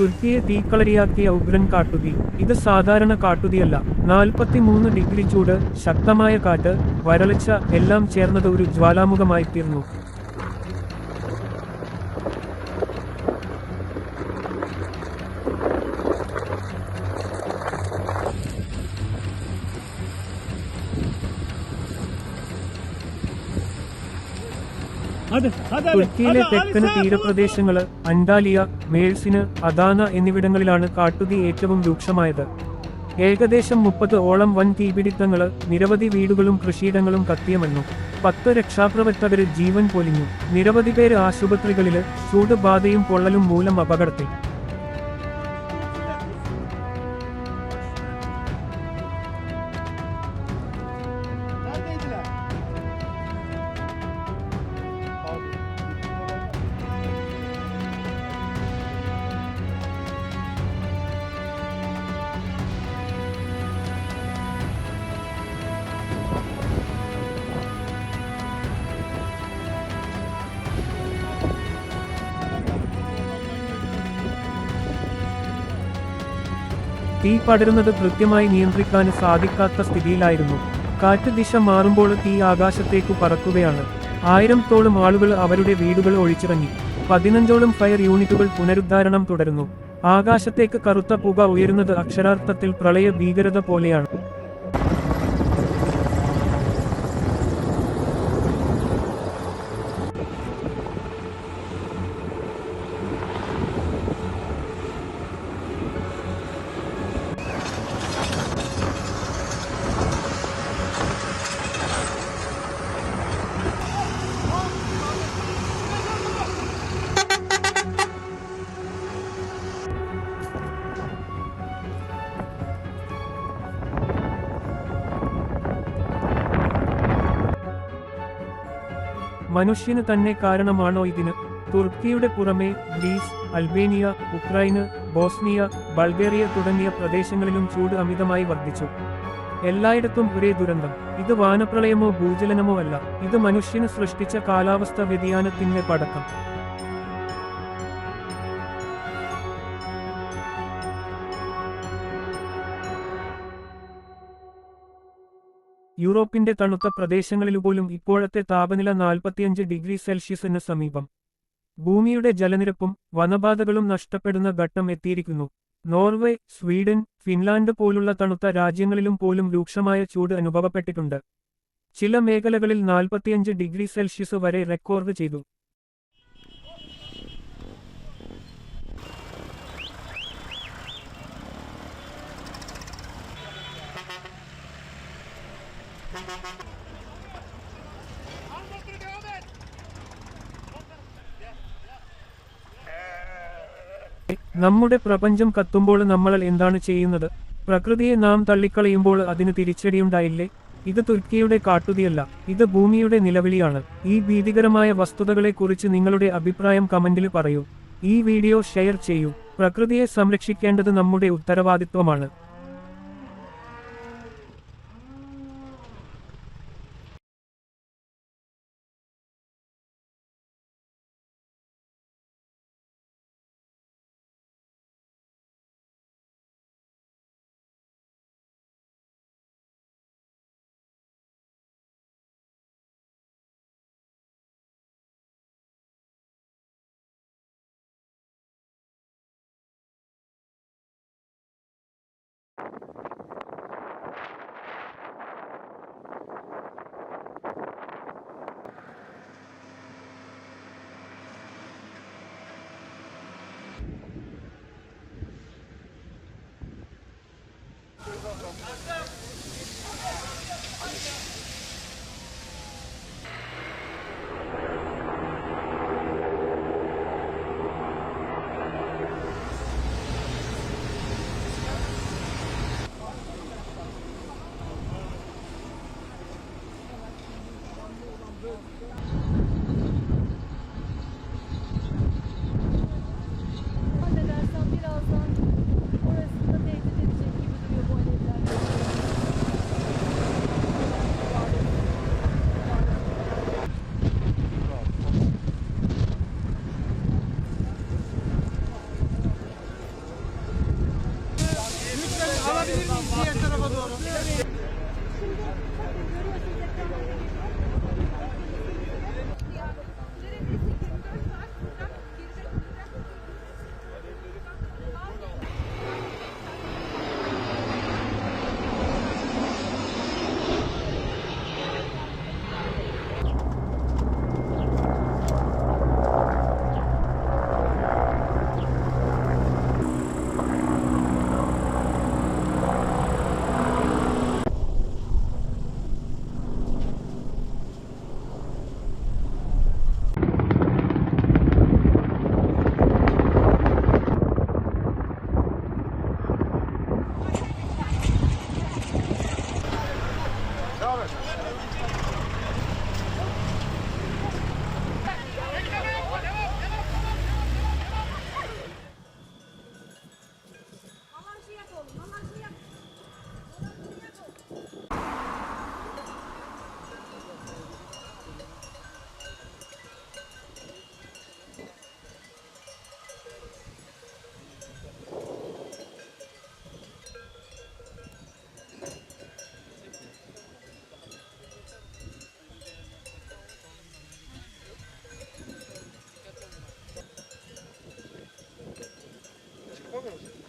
തുർക്കിയെ തീക്കളരിയാക്കിയ ഉഗ്രൻ കാട്ടുതീ. ഇത് സാധാരണ കാട്ടുതീയല്ല. നാൽപ്പത്തിമൂന്ന് ഡിഗ്രി ചൂട് ശക്തമായ കാറ്റ് വരൾച്ച എല്ലാം ചേർന്നത് ഒരു ജ്വാലാമുഖമായി തീർന്നു തുർക്കിയിലെ തെക്കൻ തെക്കന് തീരപ്രദേശങ്ങൾ അൻഡാലിയ മേഴ്സിന് അദാന എന്നിവിടങ്ങളിലാണ് കാട്ടുതീ ഏറ്റവും രൂക്ഷമായത്. ഏകദേശം മുപ്പത് ഓളം വൻ തീപിടിത്തങ്ങൾ നിരവധി വീടുകളും കൃഷിയിടങ്ങളും കത്തിയമെന്നു പത്ത് രക്ഷാപ്രവർത്തകര് ജീവൻ പൊലിഞ്ഞു. നിരവധി പേര് ആശുപത്രികളിൽ ചൂടുബാധയും പൊള്ളലും മൂലം അപകടത്തിൽ. തീ പടരുന്നത് കൃത്യമായി നിയന്ത്രിക്കാൻ സാധിക്കാത്ത സ്ഥിതിയിലായിരുന്നു. കാറ്റ് ദിശ മാറുമ്പോൾ തീ ആകാശത്തേക്കു പറക്കുകയാണ്. ആയിരത്തോളം ആളുകൾ അവരുടെ വീടുകൾ ഒഴിച്ചിറങ്ങി. പതിനഞ്ചോളം ഫയർ യൂണിറ്റുകൾ പുനരുദ്ധാരണം തുടരുന്നു. ആകാശത്തേക്ക് കറുത്ത പുക ഉയരുന്നത് അക്ഷരാർത്ഥത്തിൽ പ്രളയ ഭീകരത പോലെയാണ്. മനുഷ്യന് തന്നെ കാരണമാണോ ഇതിന്? തുർക്കിയുടെ പുറമെ ഗ്രീസ് അൽബേനിയ ഉക്രൈന് ബോസ്നിയ ബൾഗേറിയ തുടങ്ങിയ പ്രദേശങ്ങളിലും ചൂട് അമിതമായി വർദ്ധിച്ചു. എല്ലായിടത്തും ഒരേ ദുരന്തം. ഇത് വാനപ്രളയമോ ഭൂചലനമോ അല്ല. ഇത് മനുഷ്യന് സൃഷ്ടിച്ച കാലാവസ്ഥ വ്യതിയാനത്തിന്റെ പടക്കം. യൂറോപ്പിന്റെ തണുത്ത പ്രദേശങ്ങളിലുപോലും ഇപ്പോഴത്തെ താപനില നാൽപ്പത്തിയഞ്ച് ഡിഗ്രി സെൽഷ്യസിന് സമീപം. ഭൂമിയുടെ ജലനിരപ്പും വനബാധകളും നഷ്ടപ്പെടുന്ന ഘട്ടം എത്തിയിരിക്കുന്നു. നോർവേ സ്വീഡൻ ഫിൻലാൻഡ് പോലുള്ള തണുത്ത രാജ്യങ്ങളിലും പോലും രൂക്ഷമായ ചൂട് അനുഭവപ്പെട്ടിട്ടുണ്ട്. ചില മേഖലകളിൽ നാൽപ്പത്തിയഞ്ച് ഡിഗ്രി സെൽഷ്യസ് വരെ റെക്കോർഡ് ചെയ്തു. നമ്മുടെ പ്രപഞ്ചം കത്തുമ്പോൾ നമ്മൾ എന്താണ് ചെയ്യുന്നത്? പ്രകൃതിയെ നാം തള്ളിക്കളയുമ്പോൾ അതിന് തിരിച്ചടിയുണ്ടായില്ലേ? ഇത് തുർക്കിയുടെ കാട്ടുതിയല്ല ഇത് ഭൂമിയുടെ നിലവിളിയാണ്. ഈ ഭീതികരമായ വസ്തുതകളെക്കുറിച്ച് നിങ്ങളുടെ അഭിപ്രായം കമന്റിൽ പറയൂ. ഈ വീഡിയോ ഷെയർ ചെയ്യൂ. പ്രകൃതിയെ സംരക്ഷിക്കേണ്ടത് നമ്മുടെ ഉത്തരവാദിത്വമാണ്. todos.